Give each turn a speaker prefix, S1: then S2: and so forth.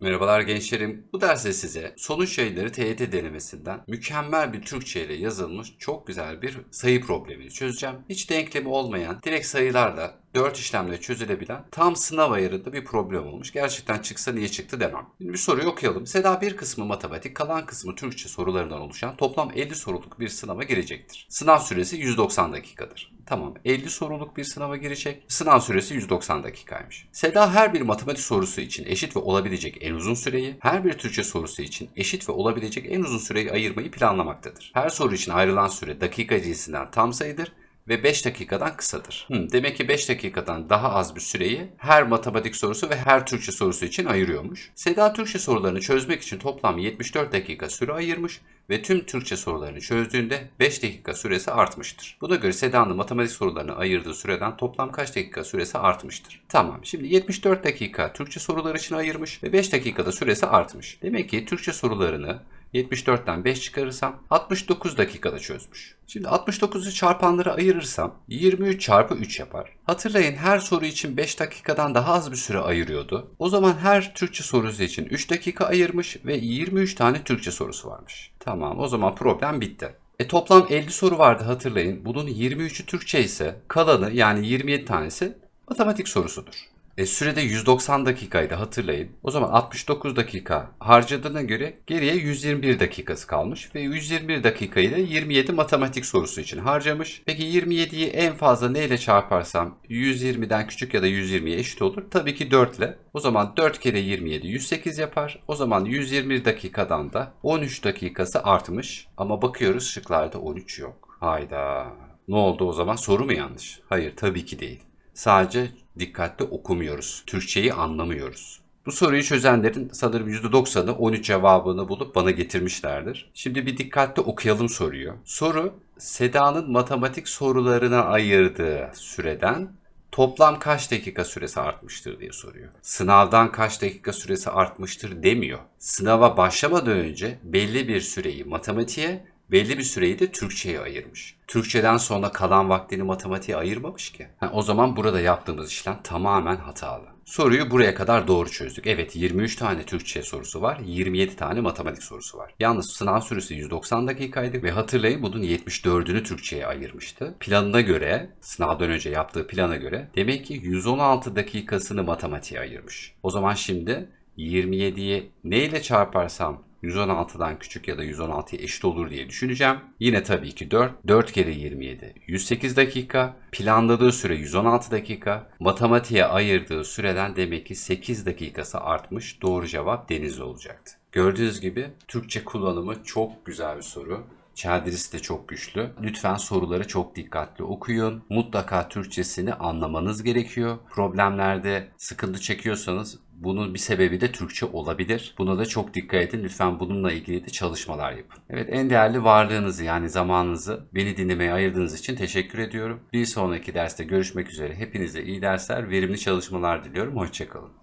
S1: Merhabalar gençlerim. Bu derste size sonuç yayınları TYT denemesinden mükemmel bir Türkçe ile yazılmış çok güzel bir sayı problemini çözeceğim. Hiç denklemi olmayan, direkt sayılarla 4 işlemle çözülebilen tam sınav ayarında bir problem olmuş. Gerçekten çıksa niye çıktı demem. Şimdi bir soruyu okuyalım. Seda bir kısmı matematik, kalan kısmı Türkçe sorularından oluşan toplam 50 soruluk bir sınava girecektir. Sınav süresi 190 dakikadır. Tamam 50 soruluk bir sınava girecek. Sınav süresi 190 dakikaymış. Seda her bir matematik sorusu için eşit ve olabilecek en uzun süreyi, her bir Türkçe sorusu için eşit ve olabilecek en uzun süreyi ayırmayı planlamaktadır. Her soru için ayrılan süre dakika cinsinden tam sayıdır ve 5 dakikadan kısadır. Hmm, demek ki 5 dakikadan daha az bir süreyi her matematik sorusu ve her Türkçe sorusu için ayırıyormuş. Seda Türkçe sorularını çözmek için toplam 74 dakika süre ayırmış ve tüm Türkçe sorularını çözdüğünde 5 dakika süresi artmıştır. Buna göre Seda'nın matematik sorularını ayırdığı süreden toplam kaç dakika süresi artmıştır? Tamam. Şimdi 74 dakika Türkçe sorular için ayırmış ve 5 dakikada süresi artmış. Demek ki Türkçe sorularını 74'ten 5 çıkarırsam 69 dakikada çözmüş. Şimdi 69'u çarpanlara ayırırsam 23 çarpı 3 yapar. Hatırlayın her soru için 5 dakikadan daha az bir süre ayırıyordu. O zaman her Türkçe sorusu için 3 dakika ayırmış ve 23 tane Türkçe sorusu varmış. Tamam o zaman problem bitti. E toplam 50 soru vardı hatırlayın. Bunun 23'ü Türkçe ise kalanı yani 27 tanesi matematik sorusudur. E, sürede 190 dakikaydı hatırlayın. O zaman 69 dakika harcadığına göre geriye 121 dakikası kalmış ve 121 dakikayı da 27 matematik sorusu için harcamış. Peki 27'yi en fazla neyle çarparsam 120'den küçük ya da 120'ye eşit olur? Tabii ki 4 ile. O zaman 4 kere 27 108 yapar. O zaman 121 dakikadan da 13 dakikası artmış. Ama bakıyoruz şıklarda 13 yok. Hayda. Ne oldu o zaman? Soru mu yanlış? Hayır tabii ki değil. Sadece dikkatli okumuyoruz. Türkçeyi anlamıyoruz. Bu soruyu çözenlerin sanırım %90'ı 13 cevabını bulup bana getirmişlerdir. Şimdi bir dikkatli okuyalım soruyu. Soru Seda'nın matematik sorularına ayırdığı süreden toplam kaç dakika süresi artmıştır diye soruyor. Sınavdan kaç dakika süresi artmıştır demiyor. Sınava başlamadan önce belli bir süreyi matematiğe, belli bir süreyi de Türkçe'ye ayırmış. Türkçeden sonra kalan vaktini matematiğe ayırmamış ki. Ha, o zaman burada yaptığımız işlem tamamen hatalı. Soruyu buraya kadar doğru çözdük. Evet 23 tane Türkçe sorusu var, 27 tane matematik sorusu var. Yalnız sınav süresi 190 dakikaydı ve hatırlayın bunun 74'ünü Türkçe'ye ayırmıştı. Planına göre, sınavdan önce yaptığı plana göre demek ki 116 dakikasını matematiğe ayırmış. O zaman şimdi 27'yi neyle çarparsam 116'dan küçük ya da 116'ya eşit olur diye düşüneceğim. Yine tabii ki 4. 4 kere 27 108 dakika. Planladığı süre 116 dakika. Matematiğe ayırdığı süreden demek ki 8 dakikası artmış. Doğru cevap Denizli olacaktı. Gördüğünüz gibi Türkçe kullanımı çok güzel bir soru. Çeldirisi de çok güçlü. Lütfen soruları çok dikkatli okuyun. Mutlaka Türkçesini anlamanız gerekiyor. Problemlerde sıkıntı çekiyorsanız bunun bir sebebi de Türkçe olabilir. Buna da çok dikkat edin. Lütfen bununla ilgili de çalışmalar yapın. Evet en değerli varlığınızı yani zamanınızı beni dinlemeye ayırdığınız için teşekkür ediyorum. Bir sonraki derste görüşmek üzere. Hepinize iyi dersler, verimli çalışmalar diliyorum. Hoşçakalın.